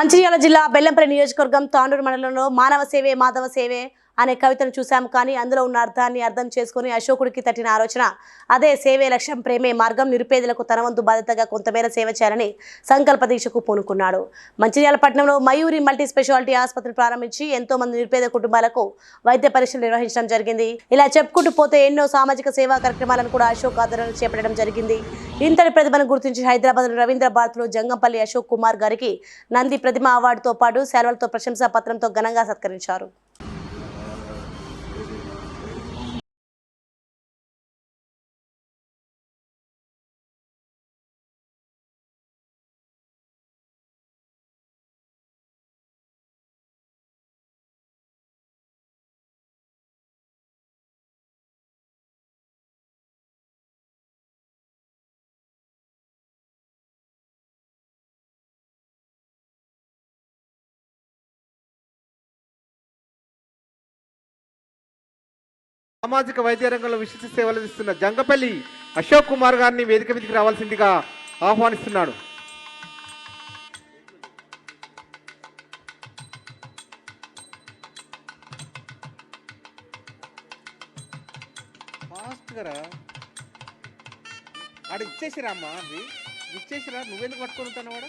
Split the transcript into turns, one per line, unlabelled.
మంచిర్యాల జిల్లా బెల్లంపల్లి నియోజకవర్గం తాండూరు మండలంలో మానవ సేవే మాధవ సేవే అనే కవితను చూశాం కానీ అందులో ఉన్న అర్థాన్ని అర్థం చేసుకుని అశోకుడికి తట్టిన ఆలోచన అదే సేవే లక్ష్యం ప్రేమే మార్గం నిరుపేదలకు తనవంతు బాధ్యతగా కొంతమేర సేవ చేయాలని సంకల్ప దీక్షకు పూనుకున్నాడు. మంచిర్యాల పట్టణంలో మయూరి మల్టీ స్పెషాలిటీ ఆసుపత్రి ప్రారంభించి ఎంతో మంది నిరుపేద కుటుంబాలకు వైద్య పరీక్షలు నిర్వహించడం జరిగింది. ఇలా చెప్పుకుంటూ పోతే ఎన్నో సామాజిక సేవా కార్యక్రమాలను కూడా అశోక్ ఆధ్వర్యంలో చేపట్టడం జరిగింది. ఇంతటి ప్రతిభను గుర్తించి హైదరాబాద్ రవీంద్ర భారత్లో జంగంపల్లి అశోక్ కుమార్ గారికి నంది ప్రతిమ అవార్డుతో పాటు సెలవులతో ప్రశంసా పత్రంతో ఘనంగా సత్కరించారు.
సామాజిక వైద్య రంగంలో విశిష్ట సేవలు అందిస్తున్న జంగపల్లి అశోక్ కుమార్ గారిని వేదిక మీదకి రావాల్సిందిగా ఆహ్వానిస్తున్నాడు. ఫాస్ట్గా ఆడ ఇచ్చేసిరా అమ్మా అది. ఇచ్చేసిరా? నువ్వెందుకు పట్టుకొని ఉంటాను వాడు